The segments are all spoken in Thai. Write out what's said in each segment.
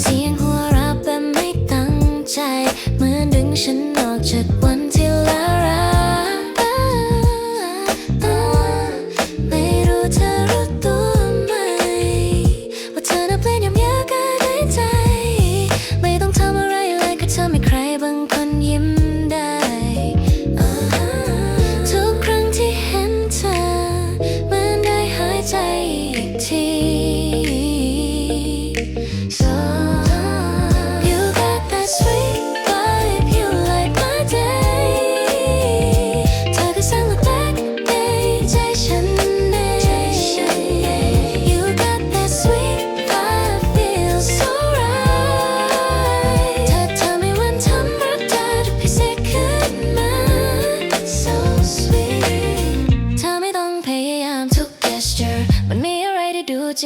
เสียงหัวเราะแบบไม่ตั้งใจ เหมือนดึงฉัน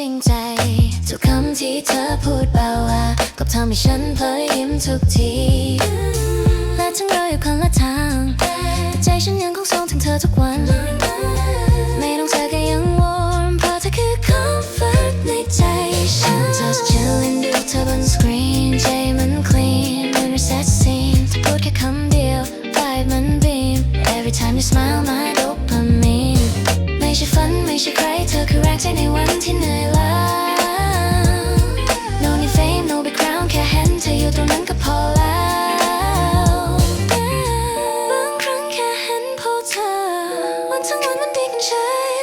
ริงใจ ทุกคำที่เธอพูดเบาว่าก็ทำให้ฉันเพ้อยิ้มทุกที และทั้งเราอยู่คนละทางใจฉันยังคงส่งถึงเธอทุกวัน ไม่ต้องเธอก็ยังวอร์มเพราะเธอคือคอมฟอร์ทในใจฉัน just chilling ดูเธอบนสกรีนใจมัน clean มัน reset scene เธอพูดแค่คำเดียว vibe มัน beam every time you smile my dopamine ไม่ใช่ฝันไม่ใช่ใครเธอคือแรงใจใน วันทั้งวันมันดีกันใช่